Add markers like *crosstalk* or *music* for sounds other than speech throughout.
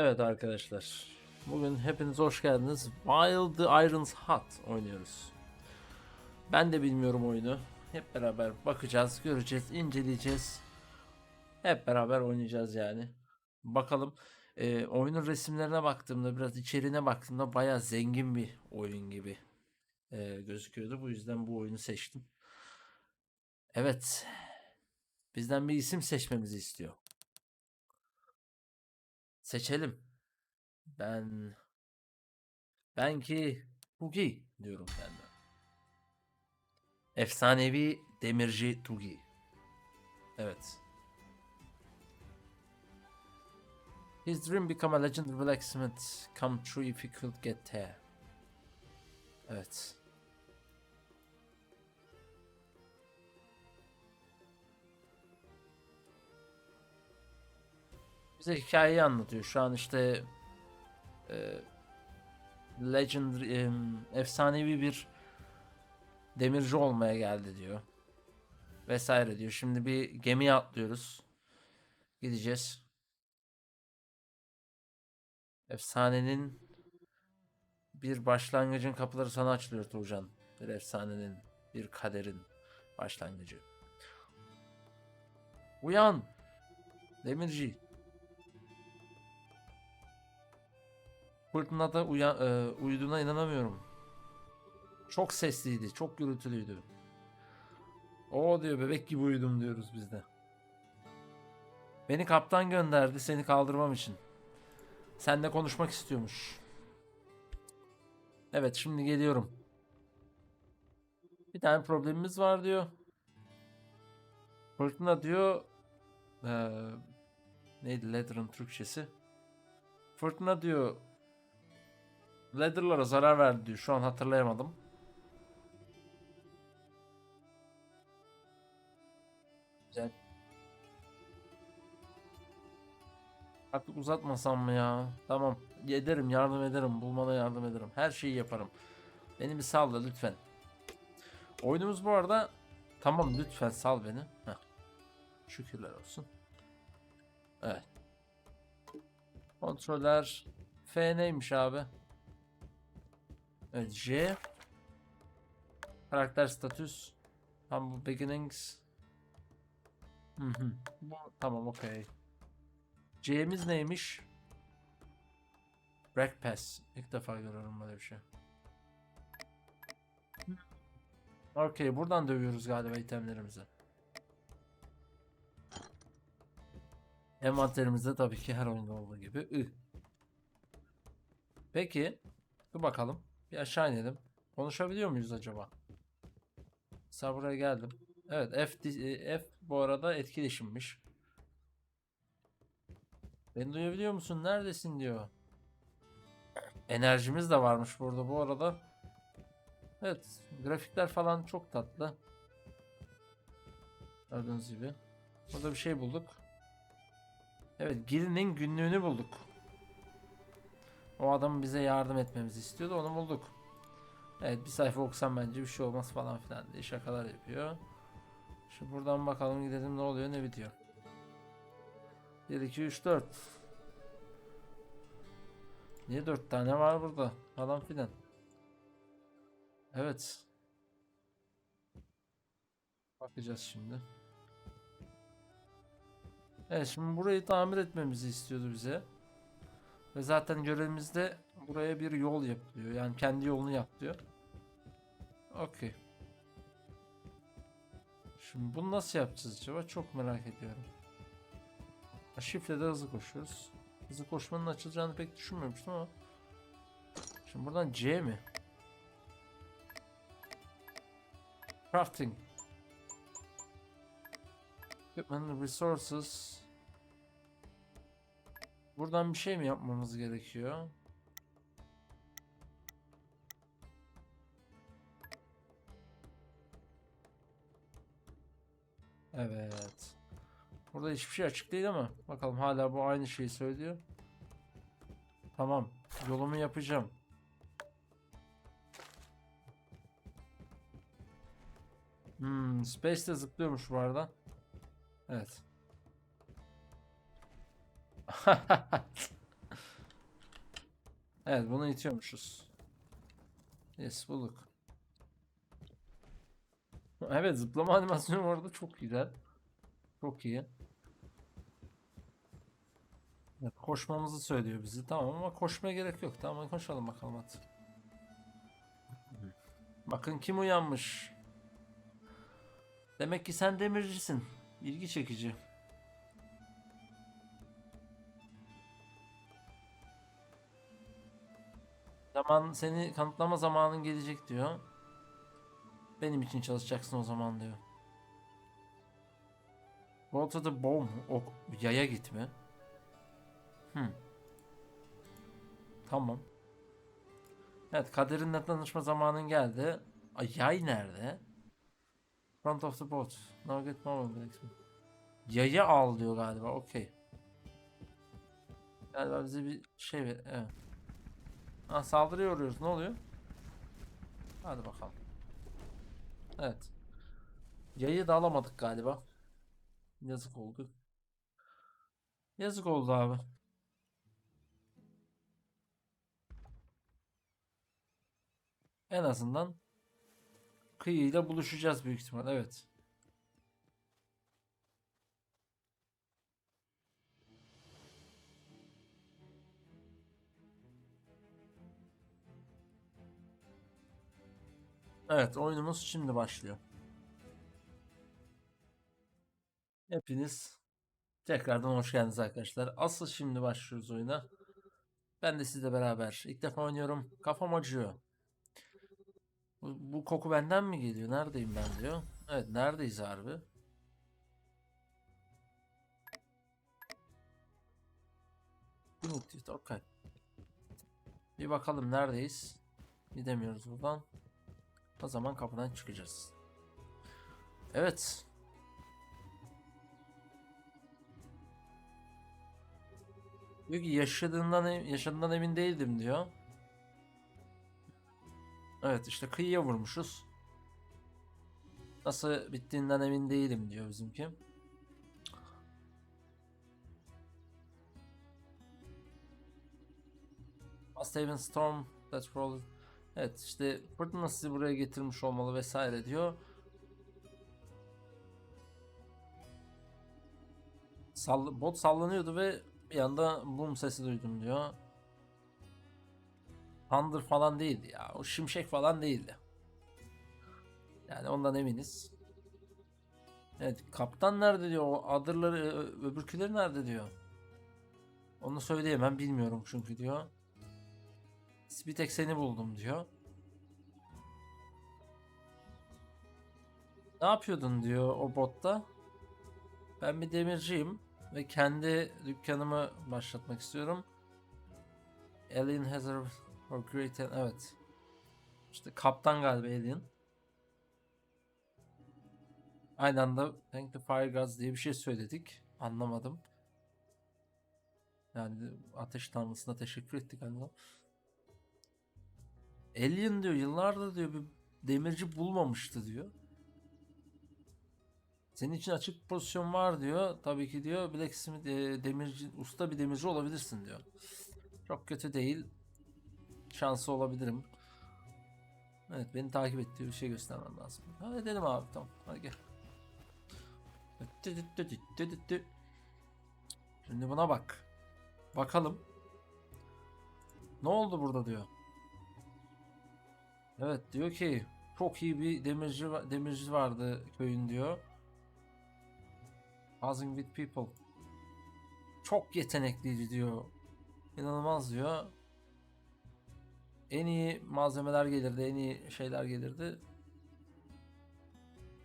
Evet arkadaşlar. Bugün hepiniz hoş geldiniz. Wild the Irons Hut oynuyoruz. Ben de bilmiyorum oyunu. Hep beraber bakacağız, göreceğiz, inceleyeceğiz. Hep beraber oynayacağız yani. Bakalım. Ee, oyunun resimlerine baktığımda, biraz içeriğine baktığımda bayağı zengin bir oyun gibi ee, gözüküyordu. Bu yüzden bu oyunu seçtim. Evet. Bizden bir isim seçmemizi istiyor. Seçelim. Ben ben ki Tugi diyorum ben de. Efsanevi demirci Tugi. Evet. His dream become a legendary blacksmith come true if he could get there. Evet. Bize hikayeyi anlatıyor. Şu an işte e, legend e, efsanevi bir demirci olmaya geldi diyor. Vesaire diyor. Şimdi bir gemiye atlıyoruz. Gideceğiz. Efsanenin bir başlangıcın kapıları sana açılıyor Tuğcan. Bir efsanenin, bir kaderin başlangıcı. Uyan! Demirci. Fırtınada uya, e, uyuduğuna inanamıyorum. Çok sesliydi, çok gürültülüydü. O diyor bebek gibi uyudum diyoruz biz de. Beni kaptan gönderdi seni kaldırmam için. Seninle konuşmak istiyormuş. Evet şimdi geliyorum. Bir tane problemimiz var diyor. Fırtına diyor eee neydi Leather'ın Türkçesi? Fırtına diyor Leather'lara zarar verdi diyor. Şu an hatırlayamadım. Güzel. Artık uzatmasam mı ya? Tamam. Ederim, yardım ederim. Bulmana yardım ederim. Her şeyi yaparım. Beni bir sal da lütfen. Oyunumuz bu arada tamam lütfen sal beni. Heh. Şükürler olsun. Evet. Kontroller F neymiş abi? Evet J Karakter statüs Humble beginnings. Hı hı. Bu, tamam okey C'miz neymiş? Break pass. İlk defa görüyorum böyle bir şey. Okey buradan dövüyoruz galiba itemlerimizi. Envanterimizde tabii ki her oyunda olduğu gibi. Peki dur bakalım bir aşağı inelim. Konuşabiliyor muyuz acaba? Mesela buraya geldim. Evet F, e, F bu arada etkileşimmiş. Beni duyabiliyor musun? Neredesin diyor. Enerjimiz de varmış burada bu arada. Evet grafikler falan çok tatlı. Gördüğünüz gibi. Burada bir şey bulduk. Evet Gil'in günlüğünü bulduk. O adam bize yardım etmemizi istiyordu onu bulduk. Evet bir sayfa okusam bence bir şey olmaz falan filan diye şakalar yapıyor. Şimdi buradan bakalım gidelim ne oluyor ne bitiyor. 1 2 3 4 Niye 4 tane var burada falan filan. Evet. Bakacağız şimdi. Evet şimdi burayı tamir etmemizi istiyordu bize. Ve zaten görevimizde buraya bir yol yapılıyor. Yani kendi yolunu yap diyor. Okey. Şimdi bunu nasıl yapacağız acaba? Çok merak ediyorum. Şifrede hızlı koşuyoruz. Hızlı koşmanın açılacağını pek düşünmemiştim ama. Şimdi buradan C mi? Crafting. Equipment resources. Buradan bir şey mi yapmamız gerekiyor? Evet. Burada hiçbir şey açık değil ama bakalım hala bu aynı şeyi söylüyor. Tamam. Yolumu yapacağım. Hmm, Space de zıplıyormuş bu arada. Evet. Evet bunu itiyormuşuz. Yes bulduk. Evet zıplama animasyonu orada çok güzel. Çok iyi. Evet, koşmamızı söylüyor bizi. Tamam ama koşmaya gerek yok. Tamam koşalım bakalım hadi. Bakın kim uyanmış. Demek ki sen demircisin. İlgi çekici. Zaman seni kanıtlama zamanın gelecek diyor. Benim için çalışacaksın o zaman diyor. Go to the bow mu? O yaya gitme. Hmm. Tamam. Evet kaderinle tanışma zamanın geldi. Ay, yay nerede? Front of the boat. Now get more. Yayı al diyor galiba. Okey. Galiba bize bir şey ver. Evet. Ha, saldırıya uğruyoruz. Ne oluyor? Hadi bakalım. Evet. Yayı da alamadık galiba. Yazık oldu. Yazık oldu abi. En azından kıyıyla buluşacağız büyük ihtimal. Evet. Evet, oyunumuz şimdi başlıyor. Hepiniz tekrardan hoş geldiniz arkadaşlar. Asıl şimdi başlıyoruz oyuna. Ben de sizle beraber ilk defa oynuyorum. Kafam acıyor. Bu, bu koku benden mi geliyor? Neredeyim ben diyor. Evet, neredeyiz harbi? Okay. Bir bakalım neredeyiz? Gidemiyoruz buradan. O zaman kapıdan çıkacağız. Evet. Diyor ki yaşadığından yaşadığından emin değildim diyor. Evet işte kıyıya vurmuşuz. Nasıl bittiğinden emin değilim diyor bizimki. Have been storm that rolled Evet işte fırtına sizi buraya getirmiş olmalı vesaire diyor. Sall bot sallanıyordu ve bir anda boom sesi duydum diyor. Thunder falan değildi ya. O şimşek falan değildi. Yani ondan eminiz. Evet kaptan nerede diyor. O adırları öbürküleri nerede diyor. Onu söyleyemem bilmiyorum çünkü diyor. Bir tek seni buldum diyor. Ne yapıyordun diyor o botta. Ben bir demirciyim ve kendi dükkanımı başlatmak istiyorum. Alien has a or great evet. İşte kaptan galiba Alien. Aynı anda Thank the Fire Gods diye bir şey söyledik. Anlamadım. Yani ateş tanrısına teşekkür ettik galiba. Alien diyor yıllardır diyor bir demirci bulmamıştı diyor. Senin için açık pozisyon var diyor. Tabii ki diyor Blacksmith e, demirci usta bir demirci olabilirsin diyor. Çok kötü değil. Şansı olabilirim. Evet beni takip et diyor bir şey göstermem lazım. Ha edelim abi tamam hadi gel. Şimdi buna bak. Bakalım. Ne oldu burada diyor. Evet diyor ki çok iyi bir demirci demirci vardı köyün diyor. Buzzing with people. Çok yetenekliydi diyor. İnanılmaz diyor. En iyi malzemeler gelirdi, en iyi şeyler gelirdi.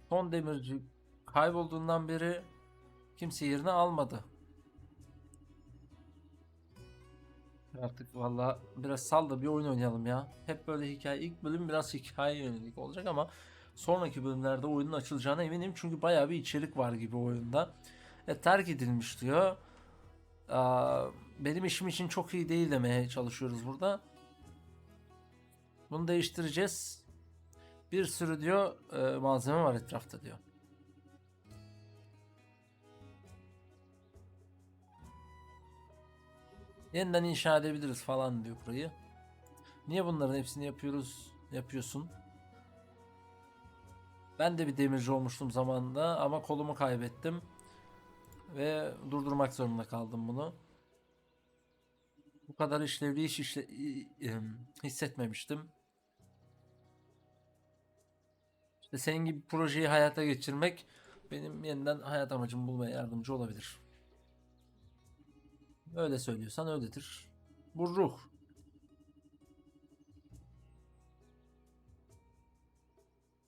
Son demirci kaybolduğundan beri kimse yerini almadı. Artık valla biraz sal da bir oyun oynayalım ya. Hep böyle hikaye. ilk bölüm biraz hikaye yönelik olacak ama sonraki bölümlerde oyunun açılacağına eminim. Çünkü bayağı bir içerik var gibi oyunda. E, terk edilmiş diyor. Aa, benim işim için çok iyi değil demeye çalışıyoruz burada. Bunu değiştireceğiz. Bir sürü diyor e, malzeme var etrafta diyor. Yeniden inşa edebiliriz falan diyor burayı. Niye bunların hepsini yapıyoruz? Yapıyorsun. Ben de bir demirci olmuştum zamanında ama kolumu kaybettim. Ve durdurmak zorunda kaldım bunu. Bu kadar işlevli iş işle, hissetmemiştim. İşte senin gibi projeyi hayata geçirmek benim yeniden hayat amacımı bulmaya yardımcı olabilir. Öyle söylüyorsan öyledir. Bu ruh.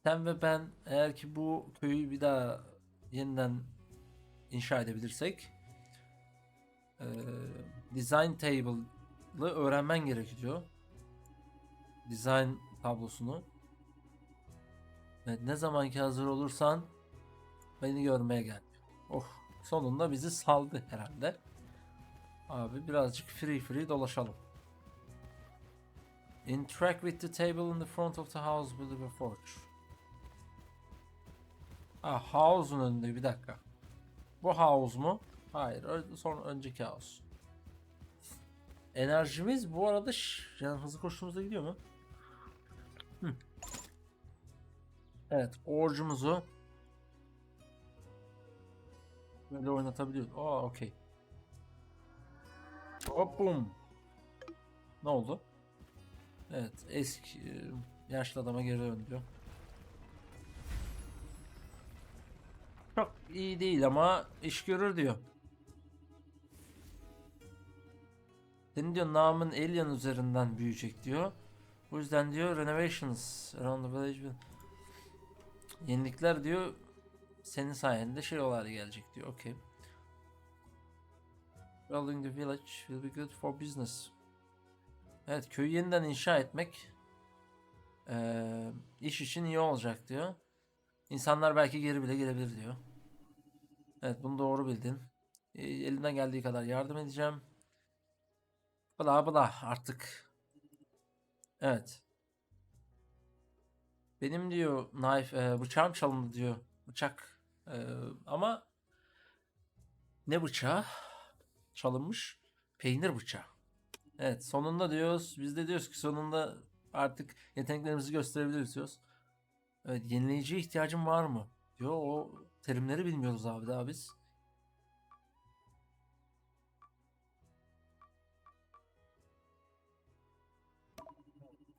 Sen ve ben eğer ki bu köyü bir daha yeniden inşa edebilirsek eee, design table'ı öğrenmen gerekiyor. Design tablosunu. Evet, ne zamanki hazır olursan beni görmeye gel. Oh, sonunda bizi saldı herhalde. Abi birazcık free free dolaşalım. Interact with the table in the front of the house with the forge. Ah, house'un önünde bir dakika. Bu house mu? Hayır, sonra önceki house. Enerjimiz bu arada yani hızlı koştuğumuzda gidiyor mu? Hı. Evet, orcumuzu böyle oynatabiliyoruz. Aa, okey. Hop bum. Ne oldu? Evet, eski e, yaşlı adama geri dön diyor. Çok iyi değil ama iş görür diyor. Senin diyor namın Alien üzerinden büyüyecek diyor. Bu yüzden diyor renovations around the village Yenilikler diyor senin sayende şey olarak gelecek diyor. Okey. Building the village will be good for business. Evet köyü yeniden inşa etmek eee, iş için iyi olacak diyor. İnsanlar belki geri bile gelebilir diyor. Evet bunu doğru bildin. E, elimden geldiği kadar yardım edeceğim. Bla bla artık. Evet. Benim diyor knife e, bıçağım çalındı diyor. Bıçak. E, ama ne bıçağı? Çalınmış. Peynir bıçağı. Evet sonunda diyoruz. Biz de diyoruz ki sonunda artık yeteneklerimizi gösterebiliriz diyoruz. Evet yenileyiciye ihtiyacım var mı? Diyor o terimleri bilmiyoruz abi daha biz.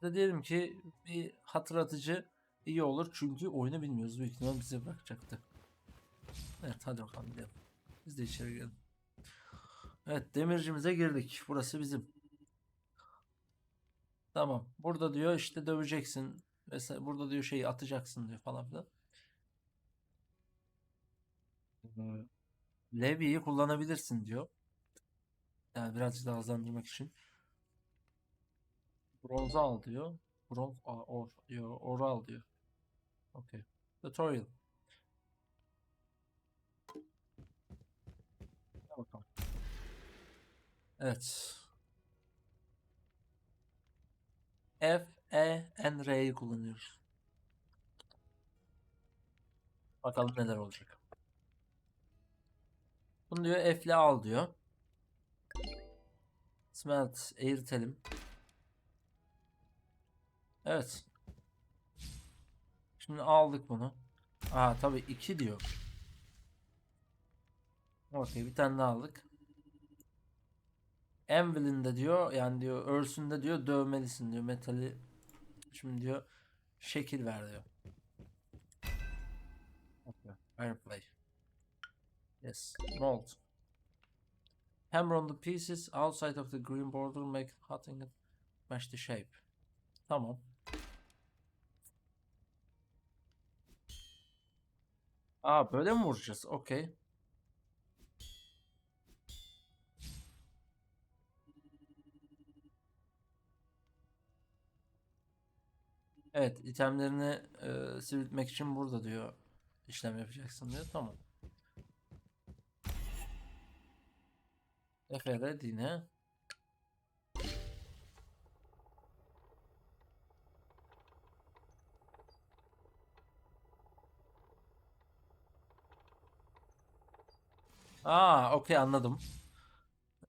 De diyelim ki bir hatırlatıcı iyi olur çünkü oyunu bilmiyoruz. Büyük ihtimal bize bırakacaktı. Evet hadi bakalım gidelim. Biz de içeri girelim. Evet demircimize girdik. Burası bizim. Tamam. Burada diyor işte döveceksin. Mesela burada diyor şeyi atacaksın diyor falan filan. Levi'yi kullanabilirsin diyor. Yani birazcık daha hızlandırmak için. Bronzu al diyor. Bronz a, or diyor. Or'u al diyor. Okey. Tutorial. Bakalım. Evet. F, E, N, R'yi kullanıyoruz. Bakalım neler olacak. Bunu diyor F ile al diyor. Smelt eğirtelim. Evet. Şimdi aldık bunu. Aa tabii 2 diyor. Okey bir tane daha aldık. Anvil'inde diyor yani diyor örsünde diyor dövmelisin diyor metali. Şimdi diyor şekil ver diyor. Okay. Fireplay. Yes. Mold. Hammer on the pieces outside of the green border make cutting it match the shape. Tamam. Aa böyle mi vuracağız? Okey. Evet, itemlerini e, sivriltmek için burada diyor işlem yapacaksın diyor. Tamam. Efere dine. Aa, okey anladım.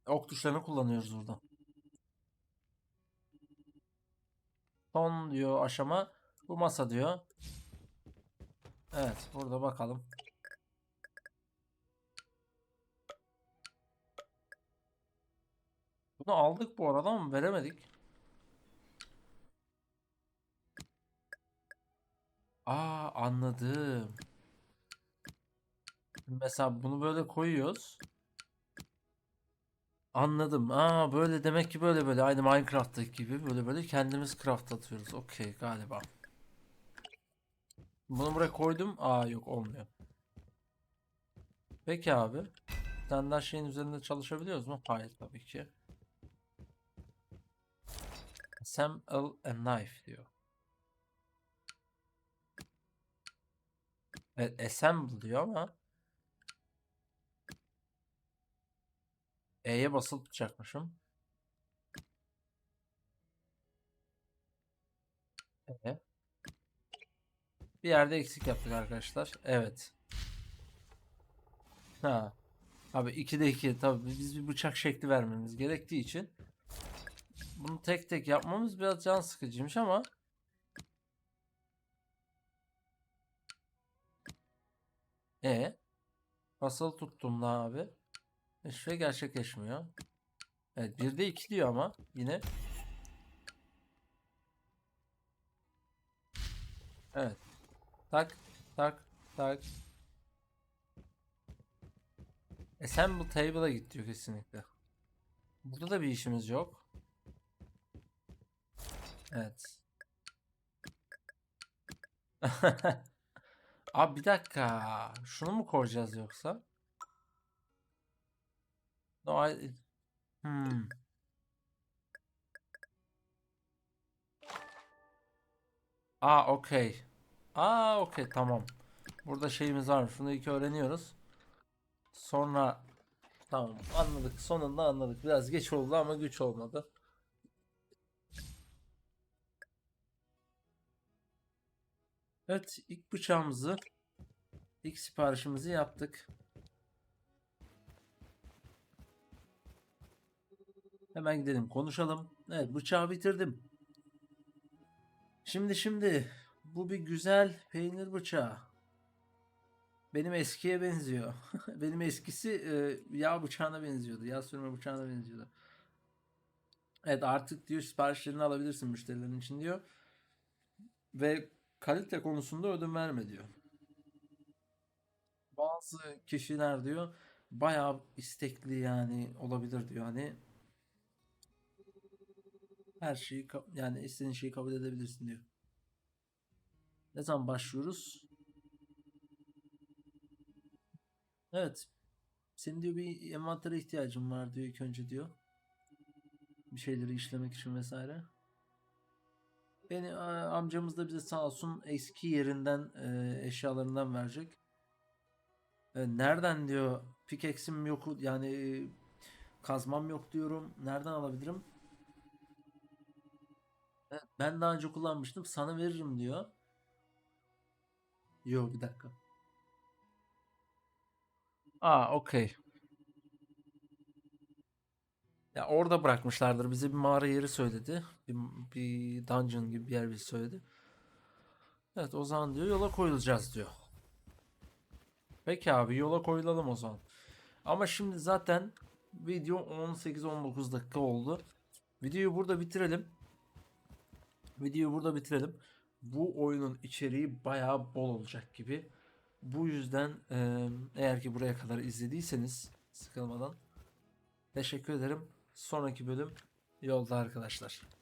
Ok tuşlarını kullanıyoruz burada. Son diyor aşama. Bu masa diyor. Evet burada bakalım. Bunu aldık bu arada ama veremedik. Aa anladım. Mesela bunu böyle koyuyoruz. Anladım. Aa böyle demek ki böyle böyle aynı Minecraft'taki gibi böyle böyle kendimiz craft atıyoruz. Okey galiba. Bunu buraya koydum. Aa yok olmuyor. Peki abi. Sen daha şeyin üzerinde çalışabiliyoruz mu? Hayır tabii ki. Assemble a knife diyor. Evet assemble diyor ama E'ye basılı tutacakmışım. E. Bir yerde eksik yaptık arkadaşlar. Evet. Ha. Abi 2'de 2 tabii biz bir bıçak şekli vermemiz gerektiği için bunu tek tek yapmamız biraz can sıkıcıymış ama E basılı tuttuğumda abi hiçbir şey gerçekleşmiyor. Evet 1'de 2 diyor ama yine Evet. Tak tak tak. Assemble table'a git diyor kesinlikle. Burada da bir işimiz yok. Evet. *laughs* Abi bir dakika. Şunu mu koyacağız yoksa? No, I... Hmm. Aa okey. Aa okey tamam. Burada şeyimiz var. Şunu iki öğreniyoruz. Sonra tamam anladık. Sonunda anladık. Biraz geç oldu ama güç olmadı. Evet ilk bıçağımızı ilk siparişimizi yaptık. Hemen gidelim konuşalım. Evet bıçağı bitirdim. Şimdi şimdi bu bir güzel peynir bıçağı. Benim eskiye benziyor. *laughs* Benim eskisi e, yağ bıçağına benziyordu. Yağ sürme bıçağına benziyordu. Evet artık diyor siparişlerini alabilirsin müşterilerin için diyor. Ve kalite konusunda ödün verme diyor. Bazı kişiler diyor bayağı istekli yani olabilir diyor. Hani her şeyi yani istediğin şeyi kabul edebilirsin diyor. Ne zaman başlıyoruz? Evet. Senin diyor bir envantere ihtiyacın var diyor ilk önce diyor. Bir şeyleri işlemek için vesaire. Beni amcamız da bize sağ olsun eski yerinden e, eşyalarından verecek. E, nereden diyor pickaxe'im yok yani e, kazmam yok diyorum. Nereden alabilirim? Ben daha önce kullanmıştım. Sana veririm diyor. Yok bir dakika. Aa okey. Ya orada bırakmışlardır. Bize bir mağara yeri söyledi. Bir, bir dungeon gibi bir yer bize söyledi. Evet o zaman diyor yola koyulacağız diyor. Peki abi yola koyulalım o zaman. Ama şimdi zaten video 18-19 dakika oldu. Videoyu burada bitirelim. Videoyu burada bitirelim. Bu oyunun içeriği bayağı bol olacak gibi. Bu yüzden eğer ki buraya kadar izlediyseniz sıkılmadan teşekkür ederim. Sonraki bölüm yolda arkadaşlar.